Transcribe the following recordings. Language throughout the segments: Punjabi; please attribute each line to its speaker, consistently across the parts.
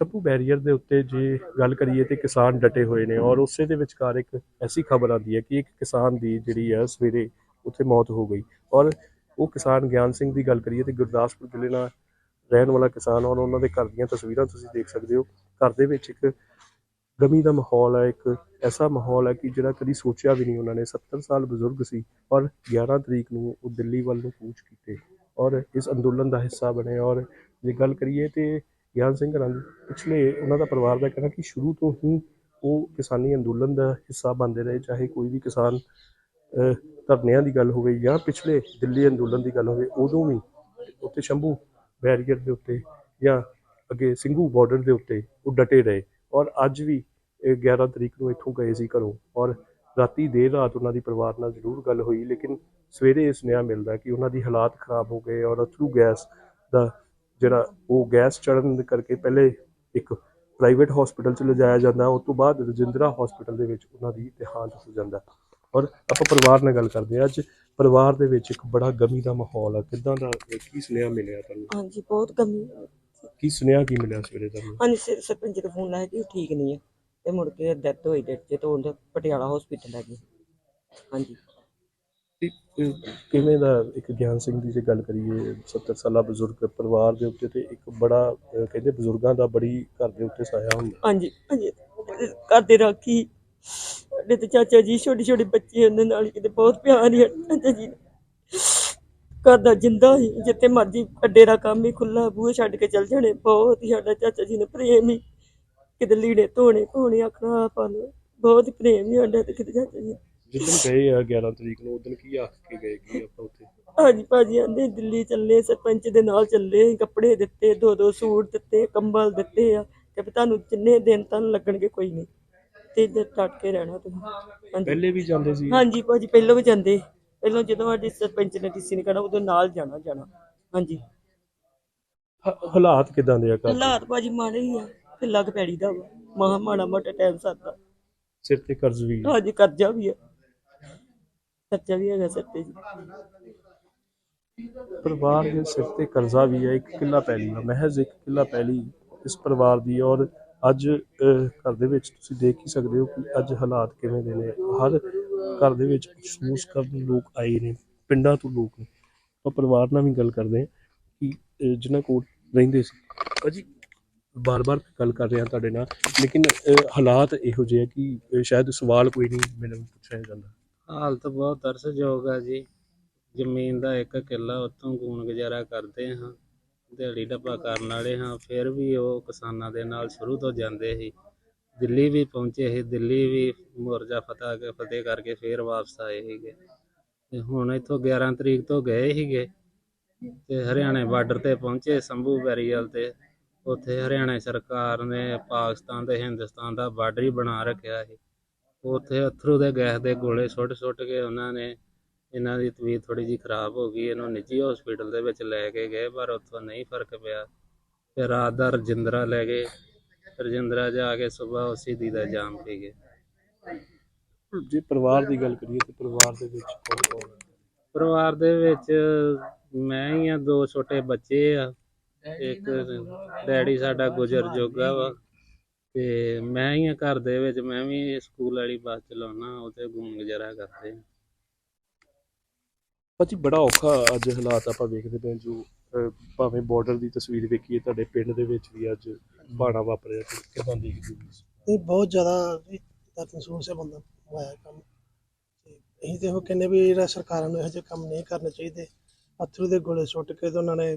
Speaker 1: ਛੱਪੂ ਬੈਰੀਅਰ ਦੇ ਉੱਤੇ ਜੇ ਗੱਲ ਕਰੀਏ ਤੇ ਕਿਸਾਨ ਡਟੇ ਹੋਏ ਨੇ ਔਰ ਉਸੇ ਦੇ ਵਿਚਕਾਰ ਇੱਕ ਐਸੀ ਖਬਰ ਆਉਂਦੀ ਹੈ ਕਿ ਇੱਕ ਕਿਸਾਨ ਦੀ ਜਿਹੜੀ ਹੈ ਸਵੇਰੇ ਉੱਥੇ ਮੌਤ ਹੋ ਗਈ। ਔਰ ਉਹ ਕਿਸਾਨ ਗਿਆਨ ਸਿੰਘ ਦੀ ਗੱਲ ਕਰੀਏ ਤੇ ਗੁਰਦਾਸਪੁਰ ਜ਼ਿਲ੍ਹੇ ਨਾਲ ਰਹਿਣ ਵਾਲਾ ਕਿਸਾਨ ਔਰ ਉਹਨਾਂ ਦੇ ਘਰ ਦੀਆਂ ਤਸਵੀਰਾਂ ਤੁਸੀਂ ਦੇਖ ਸਕਦੇ ਹੋ। ਘਰ ਦੇ ਵਿੱਚ ਇੱਕ ਗਮੀ ਦਾ ਮਾਹੌਲ ਹੈ, ਇੱਕ ਐਸਾ ਮਾਹੌਲ ਹੈ ਕਿ ਜਿਹੜਾ ਕਦੀ ਸੋਚਿਆ ਵੀ ਨਹੀਂ ਉਹਨਾਂ ਨੇ। 70 ਸਾਲ ਬਜ਼ੁਰਗ ਸੀ ਔਰ 11 ਤਰੀਕ ਨੂੰ ਉਹ ਦਿੱਲੀ ਵੱਲ ਨੂੰ ਕੂਚ ਕੀਤੇ ਔਰ ਇਸ ਅੰਦੋਲਨ ਦਾ ਹਿੱਸਾ ਬਣੇ ਔਰ ਜੇ ਗੱਲ ਕਰੀਏ ਤੇ ਗਿਆਨ ਸਿੰਘ ਹਰਾਂ ਪਿਛਲੇ ਉਹਨਾਂ ਦਾ ਪਰਿਵਾਰ ਦਾ ਕਹਿਣਾ ਕਿ ਸ਼ੁਰੂ ਤੋਂ ਹੀ ਉਹ ਕਿਸਾਨੀ ਅੰਦੋਲਨ ਦਾ ਹਿੱਸਾ ਬਣਦੇ ਰਹੇ, ਚਾਹੇ ਕੋਈ ਵੀ ਕਿਸਾਨ ਧਰਨਿਆਂ ਦੀ ਗੱਲ ਹੋਵੇ ਜਾਂ ਪਿਛਲੇ ਦਿੱਲੀ ਅੰਦੋਲਨ ਦੀ ਗੱਲ ਹੋਵੇ, ਉਦੋਂ ਵੀ ਉੱਥੇ ਸ਼ੰਭੂ ਬੈਰੀਅਰ ਦੇ ਉੱਤੇ ਜਾਂ ਅੱਗੇ ਸਿੰਘੂ ਬਾਰਡਰ ਦੇ ਉੱਤੇ ਉਹ ਡਟੇ ਰਹੇ ਔਰ ਅੱਜ ਵੀ ਇਹ 11 ਤਰੀਕ ਨੂੰ ਇੱਥੋਂ ਗਏ ਸੀ ਘਰੋਂ ਔਰ ਰਾਤੀ ਦੇਰ ਰਾਤ ਉਹਨਾਂ ਦੀ ਪਰਿਵਾਰ ਨਾਲ ਜ਼ਰੂਰ ਗੱਲ ਹੋਈ, ਲੇਕਿਨ ਸਵੇਰੇ ਇਹ ਸੁਨੇਹਾ ਮਿਲਦਾ ਕਿ ਉਹਨਾਂ ਦੀ ਹਾਲਾਤ ਖਰਾਬ ਹੋ ਗਏ ਔਰ ਅਥਰੂ ਗੈਸ ਦਾ ਜਿਹੜਾ ਉਹ ਗੈਸ ਚੜਨ ਦੇ ਕਰਕੇ ਪਹਿਲੇ ਇੱਕ ਪ੍ਰਾਈਵੇਟ ਹਸਪੀਟਲ ਚ ਲਿਜਾਇਆ ਜਾਂਦਾ ਉਸ ਤੋਂ ਬਾਅਦ ਰਜਿੰਦਰਾ ਹਸਪੀਟਲ ਦੇ ਵਿੱਚ ਉਹਨਾਂ ਦੀ ਦੇਹਾਂਤ ਹੋ ਜਾਂਦਾ। ਔਰ ਆਪਾਂ ਪਰਿਵਾਰ ਨਾਲ ਗੱਲ ਕਰਦੇ ਹਾਂ। ਅੱਜ ਪਰਿਵਾਰ ਦੇ ਵਿੱਚ ਇੱਕ ਬੜਾ ਗਮੀ ਦਾ ਮਾਹੌਲ ਹੈ ਕਿਦਾਂ ਦਾ ਕੀ ਸੁਨੇਹਾ ਮਿਲਿਆ ਤੁਹਾਨੂੰ?
Speaker 2: ਹਾਂਜੀ ਬਹੁਤ ਹੈ।
Speaker 1: ਕੀ ਸੁਨੇਹਾ ਕੀ ਮਿਲਿਆ ਸਵੇਰੇ ਤੁਹਾਨੂੰ?
Speaker 2: ਹਾਂਜੀ ਸਰਪੰਚ ਦਾ ਫੋਨ ਆਇਆ ਕਿ ਉਹ ਠੀਕ ਨਹੀਂ ਹੈ ਤੇ ਮੁੜ ਕੇ ਡੈਥ ਹੋਈ ਡੈਥ ਤੇ ਤੋਂ ਪਟਿਆਲਾ ਹਸਪੀਟਲ ਲੈ ਗਏ ਹਾਂਜੀ।
Speaker 1: ਤੇ, ਕਿਵੇਂ ਦਾ ਇੱਕ ਗਿਆਨ ਸਿੰਘ ਦੀ ਜੇ ਗੱਲ ਕਰੀਏ 70 ਸਾਲਾ ਬਜ਼ੁਰਗ ਪਰਿਵਾਰ ਦੇ ਉੱਤੇ ਤੇ ਇੱਕ ਬੜਾ ਅਹ, ਕਹਿੰਦੇ ਬਜ਼ੁਰਗਾਂ ਦਾ ਬੜੀ ਘਰ ਦੇ ਉੱਤੇ ਸਾਇਆ ਹੁੰਦਾ।
Speaker 2: ਹਾਂਜੀ ਹਾਂਜੀ। ਕਰਦੇ ਰਾਖੀ ਸਾਡੇ ਤੇ ਚਾਚਾ ਜੀ ਛੋਟੇ ਛੋਟੇ ਬੱਚੇ ਉਹਨਾਂ ਨਾਲ ਕਿਤੇ ਬਹੁਤ ਪਿਆਰ ਹੀ ਚਾਚਾ ਜੀ ਘਰ ਦਾ ਜਿੰਦਾ ਹੀ ਜਿੱਥੇ ਮਰਜ਼ੀ ਅੱਡੇ ਦਾ ਕੰਮ ਹੀ ਖੁੱਲਾ ਬੂਹੇ ਛੱਡ ਕੇ ਚੱਲ ਜਾਣੇ ਬਹੁਤ ਹੀ ਸਾਡਾ ਚਾਚਾ ਜੀ ਨੇ ਪ੍ਰੇਮ ਹੀ। ਕਿਤੇ ਲੀੜੇ ਧੋਣੇ ਪਾਉਣੇ ਆਖਣਾ ਆਪਾਂ ਨੂੰ ਬਹੁਤ ਹੀ ਪ੍ਰੇਮ ਹੀ ਸਾਡਾ ਤੇ ਕਿਤੇ ਚਾਚਾ ਜੀ
Speaker 1: ਜਿੱਦਣ ਗਏ ਆ 11 ਤਰੀਕ ਨੂੰ ਉਦੋਂ ਕੀ ਆਖ ਕੇ ਗਏ ਕੀ ਆਪਾਂ ਉੱਥੇ?
Speaker 2: ਹਾਂਜੀ ਭਾਜੀ ਆਂਦੇ ਦਿੱਲੀ ਚੱਲੇ ਸਰਪੰਚ ਦੇ ਨਾਲ ਚੱਲੇ ਕੱਪੜੇ ਦਿੱਤੇ ਦੋ ਦੋ ਸੂਟ ਦਿੱਤੇ ਕੰਬਲ ਦਿੱਤੇ ਆ। ਕਿ ਵੀ ਤੁਹਾਨੂੰ ਜਿੰਨੇ ਦਿਨ ਤੁਹਾਨੂੰ ਲੱਗਣਗੇ ਕੋਈ ਨਹੀਂ। ਤੇ ਇੱਧਰ ਟੱਟ ਕੇ ਰਹਿਣਾ ਤੁਸੀਂ। ਹਾਂਜੀ।
Speaker 1: ਪਹਿਲੇ ਵੀ ਜਾਂਦੇ ਸੀ?
Speaker 2: ਹਾਂਜੀ ਭਾਜੀ ਪਹਿਲਾਂ ਵੀ ਜਾਂਦੇ। ਪਹਿਲਾਂ ਜਦੋਂ ਸਾਡੀ ਸਰਪੰਚ ਨੇ ਟੀਸੀ ਨੇ ਕਹਿਣਾ ਉਦੋਂ ਨਾਲ ਜਾਣਾ ਜਾਣਾ। ਹਾਂਜੀ।
Speaker 1: ਹ- ਹਾਲਾਤ ਕਿਦਾਂ ਦੇ ਆ ਘਰ?
Speaker 2: ਹਾਲਾਤ ਭਾਜੀ ਮਾੜੇ ਹੀ ਆ। ਢਿੱਲਾ ਕੁ ਪੈੜੀ ਦਾ ਵਾ। ਮਹਾ ਮਾੜਾ ਮੋਟਾ ਟਾਈਮ ਸਰਦਾ
Speaker 1: ਸਿਰ ਤੇ ਕਰਜ਼ ਵੀ ਆ।
Speaker 2: ਹਾਂਜੀ ਕਰਜ਼ਾ ਵੀ ਆ। ਕਰਜ਼ਾ ਵੀ ਹੈਗਾ ਸਿਰ ਤੇ ਜੀ।
Speaker 1: ਪਰਿਵਾਰ ਦੇ ਤੇ ਕਰਜ਼ਾ ਵੀ ਹੈ, ਇੱਕ ਕਿੱਲਾ ਪੈਲੀ ਦਾ, ਮਹਿਜ਼ ਇੱਕ ਕਿੱਲਾ ਪੈਲੀ ਇਸ ਪਰਿਵਾਰ ਦੀ ਔਰ ਅੱਜ ਘਰ ਦੇ ਵਿੱਚ ਤੁਸੀਂ ਦੇਖ ਹੀ ਸਕਦੇ ਹੋ ਕਿ ਅੱਜ ਹਾਲਾਤ ਕਿਵੇਂ ਦੇ ਨੇ। ਹਰ ਘਰ ਦੇ ਵਿੱਚ ਅਫਸੋਸ ਕਰਨ ਲੋਕ ਆਏ ਨੇ, ਪਿੰਡਾਂ ਤੋਂ ਲੋਕ ਨੇ। ਆਪਾਂ ਪਰਿਵਾਰ ਨਾਲ ਵੀ ਗੱਲ ਕਰਦੇ ਹਾਂ ਕਿ ਜਿਨ੍ਹਾਂ ਕੋਲ ਰਹਿੰਦੇ ਸੀ। ਅਜੀ ਬਾਰ-ਬਾਰ ਗੱਲ ਕਰ ਰਿਹਾ ਤੁਹਾਡੇ ਨਾਲ, ਲੇਕਿਨ ਹਾਲਾਤ ਇਹੋ ਜਿਹੇ ਆ ਕਿ ਸ਼ਾਇਦ ਸਵਾਲ ਕੋਈ ਨਹੀਂ, ਮੈਨੂੰ ਪੁੱਛਿਆ ਜਾਂਦਾ।
Speaker 3: ਹਾਲਤ ਬਹੁਤ ਤਰਸਯੋਗ ਆ ਜੀ। ਜ਼ਮੀਨ ਦਾ ਇੱਕ ਕਿੱਲਾ ਉੱਥੋਂ ਗੂਣ ਗੁਜ਼ਾਰਾ ਕਰਦੇ ਹਾਂ, ਦਿਹਾੜੀ ਡੱਬਾ ਕਰਨ ਵਾਲੇ ਹਾਂ, ਫਿਰ ਵੀ ਉਹ ਕਿਸਾਨਾਂ ਦੇ ਨਾਲ ਸ਼ੁਰੂ ਤੋਂ ਜਾਂਦੇ ਸੀ। ਦਿੱਲੀ ਵੀ ਪਹੁੰਚੇ ਸੀ, ਦਿੱਲੀ ਵੀ ਮੋਰਜਾ ਫਤਿਹ ਕੇ, ਫਤਿਹ ਕਰਕੇ ਫਿਰ ਵਾਪਸ ਆਏ ਸੀਗੇ। ਤੇ ਹੁਣ ਇੱਥੋਂ 11 ਤਰੀਕ ਤੋਂ ਗਏ ਸੀਗੇ ਤੇ ਹਰਿਆਣੇ ਬਾਰਡਰ ਤੇ ਪਹੁੰਚੇ ਸੰਭੂ ਬੈਰੀਅਲ ਤੇ। ਉੱਥੇ ਹਰਿਆਣਾ ਸਰਕਾਰ ਨੇ ਪਾਕਿਸਤਾਨ ਤੇ ਹਿੰਦੁਸਤਾਨ ਦਾ ਬਾਰਡਰ ਹੀ ਬਣਾ ਰੱਖਿਆ ਸੀ। ਉੱਥੇ ਅਥਰੂ ਦੇ ਗੈਸ ਦੇ ਗੋਲੇ ਸੁੱਟ ਸੁੱਟ ਕੇ ਉਹਨਾਂ ਨੇ ਇਹਨਾਂ ਦੀ ਤਬੀਅਤ ਥੋੜੀ ਜਿਹੀ ਖਰਾਬ ਹੋ ਗਈ ਇਹਨੂੰ ਨਿੱਜੀ ਹਸਪੀਟਲ ਦੇ ਵਿੱਚ ਲੈ ਕੇ ਗਏ ਪਰ ਉੱਥੋਂ ਨਹੀਂ ਫ਼ਰਕ ਪਿਆ। ਫਿਰ ਰਾਤ ਦਾ ਰਜਿੰਦਰਾ ਲੈ ਗਏ ਰਜਿੰਦਰਾ ਜਾ ਕੇ ਸਵੇਰ ਉਸੇ ਦੀ ਦਾ ਜਾਮ ਪੀ ਗਏ।
Speaker 1: ਜੇ ਪਰਿਵਾਰ ਦੀ ਗੱਲ ਕਰੀਏ ਤੇ ਪਰਿਵਾਰ ਦੇ ਵਿੱਚ ਕੌਣ ਕੌਣ ਹੈ?
Speaker 3: ਪਰਿਵਾਰ ਦੇ ਵਿੱਚ ਮੈਂ ਹੀ ਆ ਦੋ ਛੋਟੇ ਬੱਚੇ ਆ ਇੱਕ ਡੈਡੀ ਸਾਡਾ ਗੁਜ਼ਰ ਜੋਗਾ ਵਾ। ਤੇ ਮੈਂ ਹੀ ਆ ਘਰ ਦੇ ਵਿੱਚ ਮੈਂ ਵੀ ਸਕੂਲ ਵਾਲੀ ਬੱਸ ਚਲਾਉਣਾ ਉਹਤੇ ਗੁੰਮ ਗੁਜ਼ਾਰਾ ਕਰਦੇ ਆ।
Speaker 1: ਭਾਜੀ ਬੜਾ ਔਖਾ ਅੱਜ ਹਾਲਾਤ ਆਪਾਂ ਵੇਖਦੇ ਪਏ ਹਾਂ ਜੋ ਅਹ, ਭਾਵੇਂ ਬਾਰਡਰ ਦੀ ਤਸਵੀਰ ਵੇਖੀਏ ਤੁਹਾਡੇ ਪਿੰਡ ਦੇ ਵਿੱਚ ਵੀ ਅੱਜ ਬਾਣਾ ਵਾਪਰਿਆ ਤੇ ਕਿਦਾਂ ਦੇਖਦੇ ਹੋ
Speaker 4: ਇਹ ਬਹੁਤ ਜ਼ਿਆਦਾ ਦਰਦ ਮਹਿਸੂਸ ਹੈ ਬੰਦਾ ਹੋਇਆ ਕੰਮ। ਤੇ ਅਸੀਂ ਤੇ ਉਹ ਕਹਿੰਦੇ ਵੀ ਜਿਹੜਾ ਸਰਕਾਰਾਂ ਨੂੰ ਇਹੋ ਜਿਹੇ ਕੰਮ ਨਹੀਂ ਕਰਨੇ ਚਾਹੀਦੇ। ਅਥਰੂ ਦੇ ਗੋਲੇ ਸੁੱਟ ਕੇ ਤੇ ਉਹਨਾਂ ਨੇ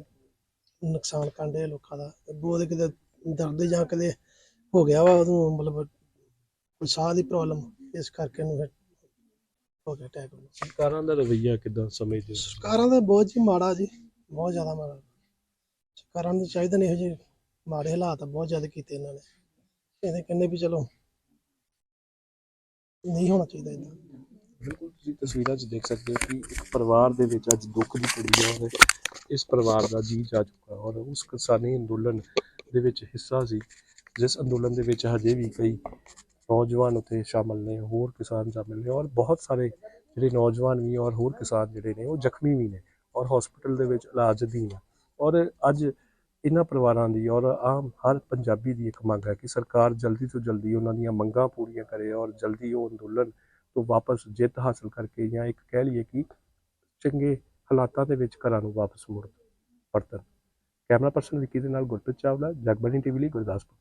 Speaker 4: ਨੁਕਸਾਨ ਕਰਦੇ ਲੋਕਾਂ ਦਾ। ਤੇ ਬਹੁਤ ਕਿਤੇ ਦਰਦ ਜਾਂ ਕਿਤੇ ਹੋ ਗਿਆ ਵਾ ਉਹਨੂੰ ਮਤਲਬ ਕੋਈ ਸਾਹ ਦੀ ਪ੍ਰੋਬਲਮ ਇਸ ਕਰਕੇ ਨੂੰ ਫਿਰ ਹੋ ਗਿਆ ਅਟੈਕ
Speaker 1: ਸਰਕਾਰਾਂ ਦਾ ਰਵੱਈਆ ਕਿਦਾਂ ਸਮਝਦੇ ਹੋ
Speaker 4: ਸਰਕਾਰਾਂ ਦਾ ਬਹੁਤ ਹੀ ਮਾੜਾ ਜੀ ਬਹੁਤ ਜ਼ਿਆਦਾ ਮਾੜਾ। ਸਰਕਾਰਾਂ ਨੂੰ ਚਾਹੀਦਾ ਨਹੀਂ ਇਹੋ ਜਿਹੇ ਮਾੜੇ ਹਾਲਾਤ ਬਹੁਤ ਜ਼ਿਆਦਾ ਕੀਤੇ ਇਹਨਾਂ ਨੇ। ਇਹਦੇ ਕਹਿੰਦੇ ਵੀ ਚਲੋ ਨਹੀਂ ਹੋਣਾ ਚਾਹੀਦਾ ਇਦਾਂ
Speaker 1: ਬਿਲਕੁਲ ਤੁਸੀਂ ਤਸਵੀਰਾਂ 'ਚ ਦੇਖ ਸਕਦੇ ਹੋ ਕਿ ਇੱਕ ਪਰਿਵਾਰ ਦੇ ਵਿੱਚ ਅੱਜ ਦੁੱਖ ਦੀ ਘੜੀ ਹੈ ਔਰ ਇਸ ਪਰਿਵਾਰ ਦਾ ਜੀ ਜਾ ਚੁੱਕਾ ਔਰ ਉਸ ਕਿਸਾਨੀ ਅੰਦੋਲਨ ਦੇ ਵਿੱਚ ਹਿੱਸਾ ਸੀ। ਜਿਸ ਅੰਦੋਲਨ ਦੇ ਵਿੱਚ ਹਜੇ ਵੀ ਕਈ ਨੌਜਵਾਨ ਉੱਥੇ ਸ਼ਾਮਲ ਨੇ, ਹੋਰ ਕਿਸਾਨ ਸ਼ਾਮਲ ਨੇ ਔਰ ਬਹੁਤ ਸਾਰੇ ਜਿਹੜੇ ਨੌਜਵਾਨ ਵੀ ਔਰ ਹੋਰ ਕਿਸਾਨ ਜਿਹੜੇ ਨੇ ਉਹ ਜ਼ਖਮੀ ਵੀ ਨੇ ਔਰ ਹਸਪੀਟਲ ਦੇ ਵਿੱਚ ਇਲਾਜ ਅਧੀਨ ਆ ਔਰ ਅੱਜ ਇਹਨਾਂ ਪਰਿਵਾਰਾਂ ਦੀ ਔਰ ਆਮ ਹਰ ਪੰਜਾਬੀ ਦੀ ਇੱਕ ਮੰਗ ਹੈ ਕਿ ਸਰਕਾਰ ਜਲਦੀ ਤੋਂ ਜਲਦੀ ਉਹਨਾਂ ਦੀਆਂ ਮੰਗਾਂ ਪੂਰੀਆਂ ਕਰੇ ਔਰ ਜਲਦੀ ਉਹ ਅੰਦੋਲਨ ਤੋਂ ਵਾਪਸ ਜਿੱਤ ਹਾਸਲ ਕਰਕੇ ਜਾਂ ਇੱਕ ਕਹਿ ਲਈਏ ਕਿ ਚੰਗੇ ਹਾਲਾਤਾਂ ਦੇ ਵਿੱਚ ਘਰਾਂ ਨੂੰ ਵਾਪਸ ਮੁੜ ਪਰਤਣ। ਕੈਮਰਾ ਪਰਸਨ ਵਿੱਕੀ ਦੇ ਨਾਲ ਗੁਰਪ੍ਰੀਤ ਚਾਵਲਾ, ਜਗਬਾਣੀ ਟੀਵੀ ਲਈ ਗੁਰਦਾਸਪੁਰ।